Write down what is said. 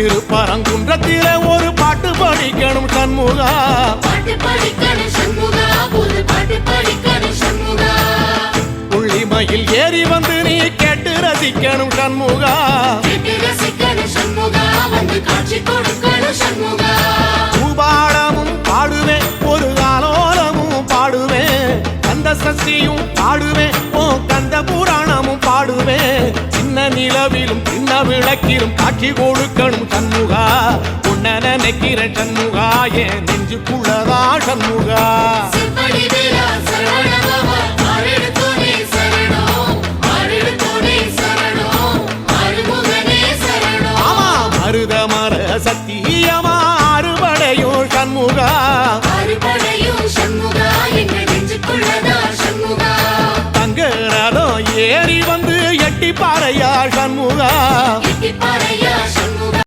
திருப்பரங்குன்றத்தில ஒரு பாட்டு படிக்கணும் சண்முகா. புள்ளிமயில் ஏறி வந்து நீ கேட்டு ரசிக்கணும் சண்முகா. பூபாடமும் பாடுவேன் ஒரு காலோலமும் பாடுவேன். கந்த சஷ்டியும் நிலவிலும் சின்ன விளக்கிலும் காட்சி கொடுக்கணும் சண்முகா. உன்ன நினைக்கிற சண்முகா என் நெஞ்சுக்குள்ளதா சண்முகா. மருத மர ஏறி வந்து எட்டி பாறையா சண்முகா.